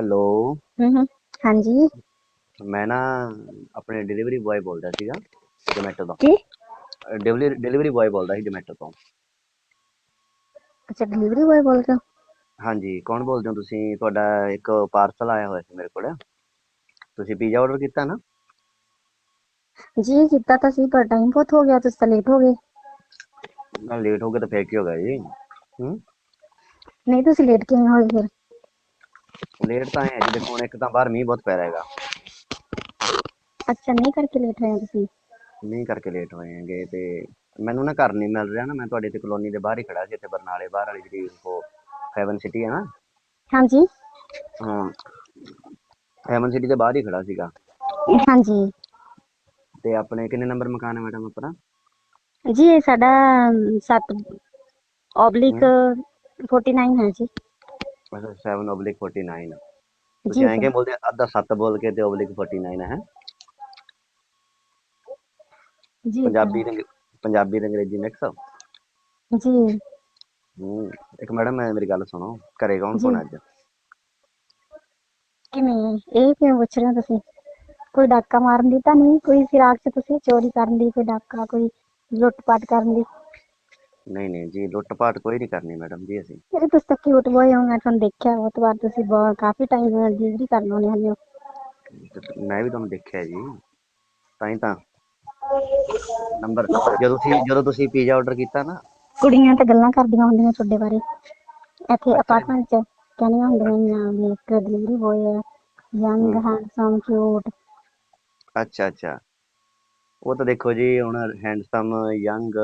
Hello. ਹਮ ਹਮ ਹਾਂਜੀ। ਮੈਂ ਨਾ ਆਪਣੇ ਡਿਲੀਵਰੀ ਬॉय ਬੋਲਦਾ ਸੀਗਾ ਜੋਮੈਟੋ ਤੋਂ। ਕੀ? ਡਿਲੀਵਰੀ ਡਿਲੀਵਰੀ ਬॉय ਬੋਲਦਾ ਸੀ ਜੋਮੈਟੋ ਤੋਂ। ਅੱਛਾ ਡਿਲੀਵਰੀ ਬॉय ਬੋਲ ਹਾਂਜੀ ਕੌਣ ਬੋਲਦੇ ਹੋ ਤੁਸੀਂ? ਤੁਹਾਡਾ ਇੱਕ ਪਾਰਸਲ ਆਇਆ ਹੋਇਆ ਸੀ ਮੇਰੇ ਕੋਲ। ਤੁਸੀਂ ਪੀਜ਼ਾ ਆਰਡਰ ਕੀਤਾ ਨਾ? ਜੀ ਕੀਤਾ ਤਾਂ ਸੀ ਪਰ ਟਾਈਮ ਬਹੁਤ ਹੋ ਗਿਆ ਤੁਸੀਂ ਲੇਟ ਹੋ ਗਏ। ਨਾ ਲੇਟ ਹੋ ਗਿਆ ਤਾਂ ਫੇਰ ਕੀ ਹੋ ਗਿਆ ਜੀ? ਹੂੰ? ਨਹੀਂ ਤੁਸੀਂ ਲੇਟ ਕਿਉਂ ਹੋਏ ਫਿਰ? ਲੇਟ ਤਾਂ ਹੈ ਜੀ ਦੇਖੋ ਹੁਣ ਇੱਕ ਤਾਂ ਬਾਹਰ ਮੀਂਹ ਬਹੁਤ ਪੈ ਰਿਹਾ ਹੈਗਾ। ਅੱਛਾ ਨਹੀਂ ਕਰਕੇ ਲੇਟ ਹੋਏ ਹੋ ਤੁਸੀਂ? ਮੀਂਹ ਕਰਕੇ ਲੇਟ ਹੋਏ ਹੈਗੇ ਤੇ ਮੈਨੂੰ ਨਾ ਘਰ ਨਹੀਂ ਮਿਲ ਰਿਹਾ ਨਾ ਮੈਂ ਤੁਹਾਡੇ ਤੇ ਕਲੋਨੀ ਦੇ ਬਾਹਰ ਹੀ ਖੜਾ ਸੀ ਇੱਥੇ ਬਰਨਾਲੇ ਬਾਹਰ ਵਾਲੀ ਜਿਹੜੀ ਉਹ ਹੈਵਨ ਸਿਟੀ ਹੈ ਨਾ। ਹਾਂਜੀ। ਹਾਂ ਹੈਵਨ ਸਿਟੀ ਦੇ ਬਾਹਰ ਹੀ ਖੜਾ ਸੀਗਾ। ਹਾਂਜੀ। ਤੇ ਆਪਣੇ ਕਿੰਨੇ ਨੰਬਰ ਮਕਾਨ ਹੈ ਮੈਡਮ ਆਪਣਾ? ਜੀ ਇਹ ਸਾਡਾ 7 ਓਬਲਿਕ 49 ਹੈ ਜੀ। ਅੱਛਾ 7 oblique 49 ਜੀ ਤੁਸੀਂ ਐਂ sir। ਕਿ ਬੋਲਦੇ ਅੱਧਾ 7 ਬੋਲ ਕੇ ਤੇ oblique 49 ਹੈ? ਜੀ ਪੰਜਾਬੀ ਤੇ ਅੰਗ- ਪੰਜਾਬੀ ਤੇ ਅੰਗਰੇਜ਼ੀ ਮਿਕਸ sir। ਜੀ। ਹੂੰ ਇੱਕ ਮੈਡਮ ਮੈਂ ਮੇਰੀ ਗੱਲ ਸੁਣੋ। ਘਰੇ ਕੌਣ ਜੀ। ਕੌਣ ਅੱਜ? ਕਿਵੇਂ ਇਹ ਕਿਉਂ ਪੁੱਛ ਰਹੇ ਹੋ ਤੁਸੀਂ? ਕੋਈ ਡਾਕਾ ਮਾਰਨ ਦੀ ਤਾਂ ਨਹੀਂ ਕੋਈ ਫਿਰਾਕ ਚ ਤੁਸੀਂ? ਚੋਰੀ ਕਰਨ ਦੀ ਕੋਈ ਡਾਕਾ ਕੋਈ ਲੁੱਟ ਪਾਟ ਕਰਨ ਦੀ? ਨਹੀਂ ਨਹੀਂ ਜੀ ਲੁੱਟ ਪਾਟ ਕੋਈ ਨਹੀਂ ਕਰਨੀ ਮੈਡਮ ਜੀ ਅਸੀਂ। ਮੇਰੇ ਤੁਸੀਂ ਤਾਂ ਕਿਊਟ ਬੋਏ ਹੋ ਮੈਂ ਤੁਹਾਨੂੰ ਦੇਖਿਆ ਬਹੁਤ ਵਾਰ ਤੁਸੀਂ ਬਹੁਤ ਕਾਫੀ ਟਾਈਮ ਡਿਲੀਵਰੀ ਕਰਨ ਆਉਂਦੇ ਹੁੰਦੇ ਹੋ ਤੇ ਮੈਂ ਵੀ ਤੁਹਾਨੂੰ ਦੇਖਿਆ ਜੀ ਤਾਂ ਹੀ ਤਾਂ। ਨੰਬਰ ਜਦੋਂ ਤੁਸੀਂ ਜਦੋਂ ਤੁਸੀਂ ਪੀਜ਼ਾ ਆਰਡਰ ਕੀਤਾ ਨਾ। ਕੁੜੀਆਂ ਤਾਂ ਗੱਲਾਂ ਕਰਦੀਆਂ ਹੁੰਦੀਆਂ ਤੁਹਾਡੇ ਬਾਰੇ। ਇੱਥੇ ਅਪਾਰਟਮੈਂਟ ਚ ਕਹਿੰਦੀਆਂ ਹੁੰਦੀਆਂ ਵੀ ਇੱਕ ਡਿਲੀਵਰੀ ਬੋਏ ਹੈ ਯੰਗ। ਹੈਂਡਸਮ ਕਿਊਟ ਅੱਛਾ ਅੱਛਾ। ਉਹ ਤਾਂ ਦੇਖੋ ਜੀ ਹੁਣ ਹੈਂਡਸਮ ਯੰਗ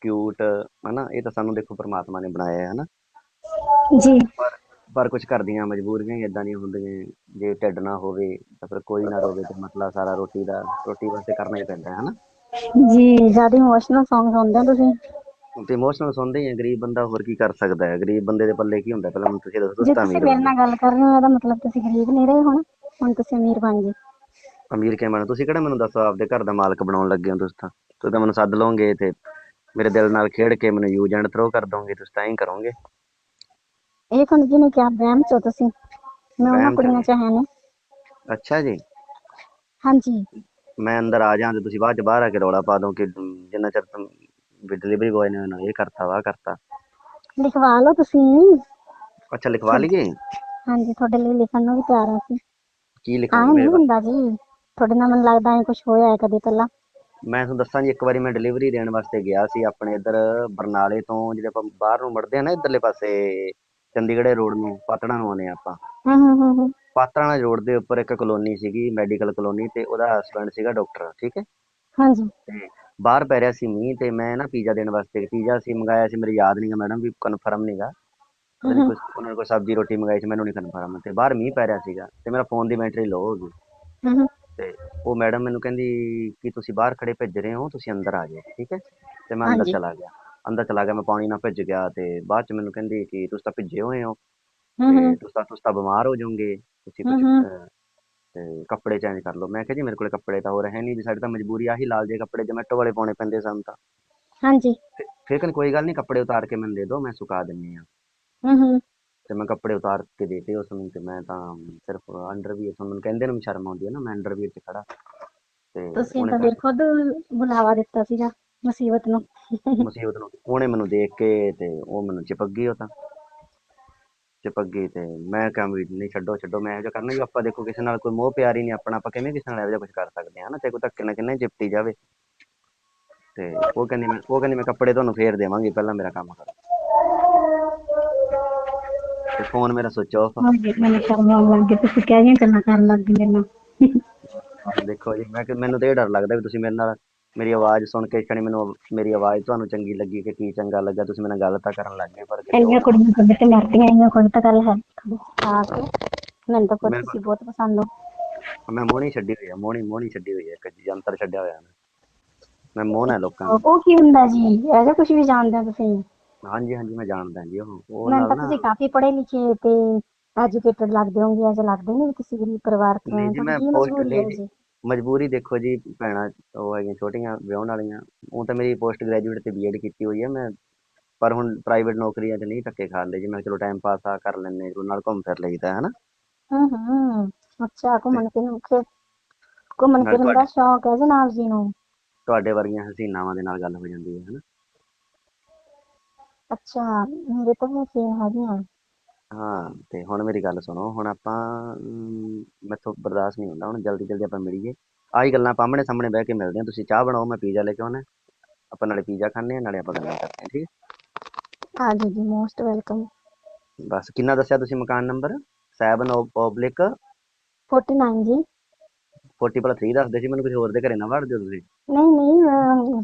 ਕਿਊਟ ਹਨਾ? ਇਹ ਤਾਂ ਸਾਨੂੰ ਦੇਖੋ ਪ੍ਰਮਾਤਮਾ ਨੇ ਬਣਾਇਆ ਹੈ ਹਨਾ? ਜੀ। ਪਰ ਕੁਝ ਕਰਦੀਆਂ ਮਜਬੂਰੀਆਂ ਹੀ ਇਦਾਂ ਦੀਆਂ ਹੁੰਦੀਆਂ ਜੇ ਢਿੱਡ ਨਾ ਹੋਵੇ ਤਾਂ ਫਿਰ ਕੋਈ ਨਾ ਰੋਵੇ ਤੇ ਮਸਲਾ ਸਾਰਾ ਰੋਟੀ ਦਾ ਰੋਟੀ ਵਾਸਤੇ ਕਰਨਾ ਹੀ ਪੈਂਦਾ ਹੈ ਹਨਾ? ਜੀ ਜ਼ਿਆਦਾ ਇਮੋਸ਼ਨਲ Song ਸੁਣਦੇ ਹੋ ਤੁਸੀਂ? ਤੇ ਇਮੋਸ਼ਨਲ ਸੁਣਦੇ ਹੀ ਆ ਗਰੀਬ ਬੰਦਾ ਹੋਰ ਕੀ ਕਰ ਸਕਦਾ ਹੈ? ਗਰੀਬ ਬੰਦੇ ਦੇ ਪੱਲੇ ਕੀ ਹੁੰਦਾ? ਪਹਿਲਾਂ ਤੁਸੀਂ ਦੱਸੋ ਤੁਸੀਂ ਅਮੀਰ ਮੇਰੇ ਨਾਲ ਗੱਲ ਕਰ ਰਹੇ ਹੋ ਇਹਦਾ ਮਤਲਬ ਤੁਸੀਂ ਗਰੀਬ ਨਹੀਂ ਰਹੇ ਹੁਣ? ਹੁਣ ਤੁਸੀਂ ਅਮੀਰ ਬਣ ਗਏ। ਅਮੀਰ ਕਿਵੇਂ ਬਣੋ? ਤੁਸੀਂ ਕਿਹੜਾ ਮੈਨੂੰ ਦੱਸੋ ਆਪਦੇ ਘਰ ਦਾ ਮਾਲਕ ਬਣਾਉਣ ਲੱਗੇ ਹੋ ਤੁਸੀਂ ਤਾਂ? ਤੁਸੀਂ ਤਾਂ ਮੈਨੂੰ ਸੱਦ ਲਓਗੇ ਤੇ ਮੇਰੇ ਦਿਲ ਨਾਲ ਖੇਡ ਕੇ ਮੈਨੂੰ ਯੂਜ਼ ਐਂਡ ਥਰੋ ਕਰ ਦੋਗੇ ਤੁਸੀਂ ਤਾਂ ਹੀ ਕਰੋਗੇ। ਇਹ ਤੁਹਾਨੂੰ ਕਿਹਨੇ ਕਿਹਾ ਵਹਿਮ ਚੋ ਤੁਸੀਂ। ਮੈਂ ਉਹਨਾਂ ਵਹਿਮ ਚ ਕੁੜੀਆਂ ਨਹੀਂ। ਚ ਹੈ ਨੇ। ਅੱਛਾ ਜੀ। ਹਾਂਜੀ। ਮੈਂ ਅੰਦਰ ਆ ਜਾਂ ਤੇ ਤੁਸੀਂ ਬਾਅਦ ਚ ਬਾਹਰ ਆ ਕੇ ਰੌਲਾ ਪਾ ਦੋ ਕਿ ਜਿੰਨਾ ਚਿਰ ਤੁਮ ਵੀ ਡਿਲੀਵਰੀ ਬॉय ਨੇ ਉਹਨਾਂ ਇਹ ਕਰਤਾ ਵਾ ਕਰਤਾ। ਲਿਖਵਾ ਲਓ ਤੁਸੀਂ। ਅੱਛਾ ਲਿਖਵਾ ਲਈਏ? ਹਾਂਜੀ ਤੁਹਾਡੇ ਲਈ ਲਿਖਣ ਨੂੰ ਵੀ ਤਿਆਰ ਹਾਂ ਅਸੀਂ। ਕੀ ਆਹ ਲਿਖੋਗੇ ਨਹੀਂ ਮੇਰੇ ਬਾਰੇ ਹੁੰਦਾ ਜੀ। ਤੁਹਾਡੇ ਨਾਲ ਮੈਨੂੰ ਲੱਗਦਾ ਹੈ ਕੁਝ ਹੋਇਆ ਹੈ ਕਦੇ ਪਹਿਲਾਂ। ਮੈਂ ਤੁਹਾਨੂੰ ਦੱਸਾਂ ਜੀ ਇੱਕ ਵਾਰੀ ਮੈਂ ਡਿਲੀਵਰੀ ਦੇਣ ਵਾਸਤੇ ਗਿਆ ਸੀ ਆਪਣੇ ਇੱਧਰ ਬਰਨਾਲੇ ਤੋਂ ਜਿਹੜੇ ਆਪਾਂ ਬਾਹਰ ਨੂੰ ਮੁੜਦੇ ਆ ਨਾ ਇੱਧਰਲੇ ਪਾਸੇ ਚੰਡੀਗੜ੍ਹ ਰੋਡ ਨੂੰ ਪਾਤੜਾਂ ਨੂੰ ਆਉਂਦੇ ਆ ਆਪਾਂ। ਹੂੰ ਹੂੰ ਹੂੰ ਹੂੰ। ਪਾਤੜਾਂ ਰੋਡ ਦੇ ਉੱਪਰ ਇੱਕ ਕਲੋਨੀ ਸੀਗੀ ਮੈਡੀਕਲ ਕਲੋਨੀ ਤੇ ਉਹਦਾ ਹਸਬੰਡ ਸੀਗਾ ਡਾਕਟਰ ਠੀਕ ਹੈ? ਹਾਂਜੀ ਤੇ ਬਾਹਰ ਪੈ ਰਿਹਾ ਸੀ ਮੀਂਹ ਤੇ ਮੈਂ ਨਾ ਪੀਜ਼ਾ ਦੇਣ ਵਾਸਤੇ ਪੀਜ਼ਾ ਸੀ ਮੰਗਾਇਆ ਸੀ ਮੇਰੇ ਯਾਦ ਨਹੀਂਗਾ ਮੈਡਮ ਵੀ ਕਨਫਰਮ ਨਹੀਂਗਾ ਉਹਨਾਂ ਨੇ ਕੋਈ ਸਬਜ਼ੀ ਰੋਟੀ ਮੰਗਾਈ ਸੀ ਮੈਨੂੰ ਨਹੀਂ ਕਨਫਰਮ ਤੇ ਬਾਹਰ ਮੀਂਹ ਪੈ ਰਿਹਾ ਸੀਗਾ ਤੇ ਮੇਰਾ ਫੋਨ ਦੀ ਬੈਟਰੀ ਲੋ ਹੋ ਗਈ। ਹੂੰ। ਤੇ ਉਹ ਮੈਡਮ ਮੈਨੂੰ ਕਹਿੰਦੀ ਕਿ ਤੁਸੀਂ ਬਾਹਰ ਖੜੇ ਭੇਜ ਰਹੇ ਹੋ ਤੁਸੀਂ ਅੰਦਰ ਆ ਜਾਓ ਠੀਕ ਹੈ? ਤੇ ਮੈਂ ਅੰਦਰ ਹਾਂਜੀ। ਚਲਾ ਗਿਆ। ਅੰਦਰ ਚਲਾ ਗਿਆ ਮੈਂ ਪਾਣੀ ਨਾਲ ਭਿੱਜ ਗਿਆ ਤੇ ਬਾਅਦ ਚ ਮੈਨੂੰ ਕਹਿੰਦੀ ਕਿ ਤੁਸੀਂ ਤਾਂ ਭਿੱਜੇ ਹੋਏ ਹੋ ਹੂੰ ਤੇ ਹੂੰ। ਤੁਸੀਂ ਤਾਂ ਤੁਸੀਂ ਤਾਂ ਬਿਮਾਰ ਹੋ ਜਾਓਗੇ ਤੁਸੀਂ ਕੁਝ। ਤੇ ਕੱਪੜੇ ਚੇਂਜ ਕਰ ਲਓ। ਮੈਂ ਕਿਹਾ ਜੀ ਮੇਰੇ ਕੋਲੇ ਕੱਪੜੇ ਤਾਂ ਹੋ ਰਹੇ ਨਹੀਂ ਵੀ ਸਾਡੀ ਤਾਂ ਮਜਬੂਰੀ ਆਹੀ ਲਾਲ ਜੇ ਕੱਪੜੇ ਜਮੈਟੋ ਵਾਲੇ ਪਾਉਣੇ ਪੈਂਦੇ ਸਾਨੂੰ ਤਾਂ। ਹਾਂਜੀ। ਫਿਰ- ਫਿਰ ਕਹਿੰਦੀ ਕੋਈ ਗੱਲ ਨਹੀਂ ਕੱਪੜੇ ਉਤਾਰ ਕੇ ਮੈਨੂੰ ਦੇ ਦਿਓ ਮੈਂ ਸੁਕਾ ਦਿੰਨੀ ਆ ਹੂੰ ਹੂੰ। ਤੇ ਮੈਂ ਕੱਪੜੇ ਉਤਾਰ ਕੇ ਦੇਤੇ ਉਸ ਨੂੰ ਤੇ ਮੈਂ ਤਾਂ ਸਿਰਫ ਅੰਡਰਵੀਅਰ ਤੁਹਾਨੂੰ ਕਹਿੰਦੇ ਨੂੰ ਸ਼ਰਮ ਆਉਂਦੀ ਹੈ ਨਾ ਮੈਂ ਅੰਡਰਵੀਅਰ 'ਚ ਖੜਾ। ਤੇ ਤੁਸੀਂ ਉਹਨੇ ਤਾਂ ਫਿਰ ਖੁਦ ਬੁਲਾਵਾ ਦਿੱਤਾ ਸੀਗਾ ਮੁਸੀਬਤ ਨੂੰ। ਮੁਸੀਬਤ ਨੂੰ। ਉਹਨੇ ਮੈਨੂੰ ਦੇਖ ਕੇ ਤੇ ਉਹ ਮੈਨੂੰ ਚਿਪਕ ਗਈ ਉਹ ਤਾਂ। ਚਿਪਕ ਗਈ ਤੇ ਮੈਂ ਕਿਹਾ ਵੀ ਨਹੀਂ ਛੱਡੋ ਛੱਡੋ ਮੈਂ ਇਹੋ ਜਿਹਾ ਕਰਨਾ ਵੀ ਆਪਾਂ ਦੇਖੋ ਕਿਸੇ ਨਾਲ ਕੋਈ ਮੋਹ ਪਿਆਰ ਹੀ ਨਹੀਂ ਆਪਣਾ ਆਪਾਂ ਕਿਵੇਂ ਕਿਸੇ ਨਾਲ ਇਹੋ ਜਿਹਾ ਕੁਝ ਕਰ ਸਕਦੇ ਹਾਂ ਨਾ ਚਾਹੇ ਕੋਈ ਧੱਕੇ ਨਾਲ ਕਿੰਨਾ ਚਿਪਟੀ ਜਾਵੇ। ਤੇ ਉਹ ਕਹਿੰਦੀ ਮੈਂ ਉਹ ਕਹਿੰਦੀ ਮੈਂ ਕੱਪੜੇ ਤੁਹਾਨੂੰ ਫੇਰ ਦੇਵਾਂਗੀ ਪਹਿਲਾਂ ਮੇਰਾ ਕੰਮ ਕਰੋ। ਤੇ ਫੋਨ ਮੇਰਾ ਸੁੱਚ ਆਫ ਹਾਂਜੀ ਮੈਨੂੰ ਸ਼ਰਮ ਆਉਣ ਲੱਗ ਗਈ ਤੁਸੀਂ ਕਹਿ ਰਹੀਆਂ ਗੱਲਾਂ ਕਰਨ ਲੱਗ ਗਏ ਮੇਰੇ ਨਾਲ ਦੇਖੋ ਜੀ ਮੈਂ ਕਿ ਮੈਨੂੰ ਤੇ ਇਹ ਡਰ ਲੱਗਦਾ ਵੀ ਤੁਸੀਂ ਮੇਰੇ ਨਾਲ ਮੇਰੀ ਆਵਾਜ਼ ਸੁਣ ਕੇ ਖਣੀ ਮੈਨੂੰ ਮੇਰੀ ਆਵਾਜ਼ ਤੁਹਾਨੂੰ ਚੰਗੀ ਲੱਗੀ ਕਿ ਕੀ ਚੰਗਾ ਲੱਗਾ ਤੁਸੀਂ ਮੇਰੇ ਨਾਲ ਗੱਲ ਤਾਂ ਕਰਨ ਲੱਗ ਗਏ ਪਰ ਇੰਨੀਆਂ ਕੁੜੀਆਂ ਤੁਹਾਡੇ ਤੇ ਮਰਦੀਆਂ ਇੰਨੀਆਂ ਕੋਈ ਤਾਂ ਗੱਲ ਹੈ ਆ ਕੇ ਮੈਨੂੰ ਤਾਂ ਮੇਰੇ ਤੁਸੀਂ ਬਹੁਤ ਪਸੰਦ ਹੋ। ਮੈਂ ਮੋਹਣੀ ਛੱਡੀ ਹੋਈ ਆ ਮੋਹਣੀ ਮੋਹਣੀ ਛੱਡੀ ਹੋਈ ਆ ਇੱਕ ਜੰਤਰ ਛੱਡਿਆ ਹੋਇਆ ਮੈਂ। ਮੈਂ ਲੋਕਾਂ ਉਹ ਕੀ ਹੁੰਦਾ ਜੀ ਇਹਦਾ ਕੁਝ ਵੀ ਜਾਣਦੇ ਹੋ ਤੁਸੀਂ? ਹਾਂਜੀ ਹਾਂਜੀ ਮੈਂ ਜਾਣਦਾ ਜੀ ਉਹ। ਉਹ ਮੈਨੂੰ ਨਾਲ ਤਾਂ ਨਾ ਤੁਸੀਂ ਕਾਫੀ ਪੜ੍ਹੇ ਲਿਖੇ ਤੇ ਐਜੂਕੇਟਡ ਲੱਗਦੇ ਹੋਗੇ ਐਜ ਲੱਗਦੇ ਨਹੀਂ ਵੀ ਤੁਸੀਂ ਗਰੀਬ ਪਰਿਵਾਰ ਤੋਂ ਨਹੀਂ ਹੋ ਜੀ, ਤੁਹਾਡੀ ਮੈਂ ਕੀ post ਮਜਬੂਰੀ ਹੈ ਨਹੀਂ- ਜੀ। ਮਜਬੂਰੀ ਦੇਖੋ ਜੀ ਭੈਣਾਂ ਉਹ ਹੈਗੀਆਂ ਛੋਟੀਆਂ ਵਿਆਹਣ ਵਾਲੀਆਂ ਉਹ ਤਾਂ ਮੇਰੀ ਪੋਸਟ ਗ੍ਰੈਜੂਏਟ ਤੇ ਬੀਐਡ ਕੀਤੀ ਹੋਈ ਹੈ ਮੈਂ ਪਰ ਹੁਣ ਪ੍ਰਾਈਵੇਟ ਨੌਕਰੀਆਂ 'ਚ ਨਹੀਂ ਧੱਕੇ ਖਾਂਦੇ ਜੀ ਮੈਂ ਕਿਹਾ ਚਲੋ ਟਾਈਮ ਪਾਸ ਆ ਕਰ ਲੈਂਦੇ ਚਲੋ ਨਾਲ ਘੁੰਮ ਫਿਰ ਲਈਦਾ ਹੈ ਨਾ ਹੂੰ ਹੂੰ ਅੱਛਾ ਘੁੰਮਣ ਫਿਰਨ ਫਿਰ ਘੁੰਮਣ ਨਾਲੇ ਫਿਰਨ ਦਾ ਸ਼ੌਕ ਹੈ ਜਨਾਬ ਜੀ ਨੂੰ? ਤੁਹਾਡੇ ਵਰਗੀਆਂ ਹਸੀਨਾਵਾਂ ਦੇ ਨਾਲ ਗੱਲ ਹੋ ਜਾਂਦੀ ਹੈ ਹਨਾ। ਅੱਛਾ ਮੇਰੇ ਤਾਂ ਵੀ ਸੀਨ ਹੈਗੀਆਂ। ਹਾਂ ਤੇ ਹੁਣ ਮੇਰੀ ਗੱਲ ਸੁਣੋ ਹੁਣ ਆਪਾਂ ਅਮ, ਮੈਥੋਂ ਬਰਦਾਸ਼ਤ ਨਹੀਂ ਹੁੰਦਾ ਹੁਣ ਜਲਦੀ ਜਲਦੀ ਆਪਾਂ ਮਿਲੀਏ। ਆਹੀ ਗੱਲਾਂ ਆਪਾਂ ਆਹਮਣੇ ਸਾਹਮਣੇ ਬਹਿ ਕੇ ਮਿਲਦੇ ਹਾਂ ਤੁਸੀਂ ਚਾਹ ਬਣਾਓ ਮੈਂ ਪੀਜ਼ਾ ਲੈ ਕੇ ਆਉਣਾ। ਆਪਾਂ ਨਾਲੇ ਪੀਜ਼ਾ ਖਾਂਦੇ ਹਾਂ ਨਾਲੇ ਆਪਾਂ ਗੱਲਾਂ ਕਰਦੇ ਹਾਂ ਠੀਕ ਹੈ? ਆ ਜੀ ਜੀ ਮੋਸਟ ਵੈਲਕਮ ਬਸ ਕਿੰਨਾ ਦੱਸਿਆ ਤੁਸੀਂ ਮਕਾਨ ਨੰਬਰ? 7 ਓਬਲਿਕ 49 ਜੀ। 40 ਪਲੱਸ 3 ਦੱਸਦੇ ਸੀ ਮੈਨੂੰ ਕਿਸੇ ਹੋਰ ਦੇ ਘਰੇ ਨਾ ਵੜ ਦਿਓ ਤੁਸੀਂ। ਨਹੀਂ ਨਹੀਂ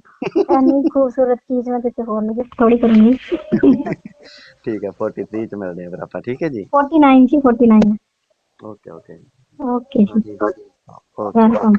ਇੰਨੀ ਖੂਬਸੂਰਤ ਚੀਜ਼ ਮੈਂ ਕਿਸੇ ਹੋਰ ਨੂੰ ਗਿਫਟ ਥੋੜੀ ਕਰੂੰਗੀ। ਠੀਕ ਹੈ 43 ਚ ਮਿਲਦੇ ਹਾਂ ਫਿਰ ਆਪਾਂ ਠੀਕ ਹੈ ਜੀ? 49 ਜੀ 49 ਓਕੇ ਓਕੇ ਓਕੇ ਜੀ। Okay welcome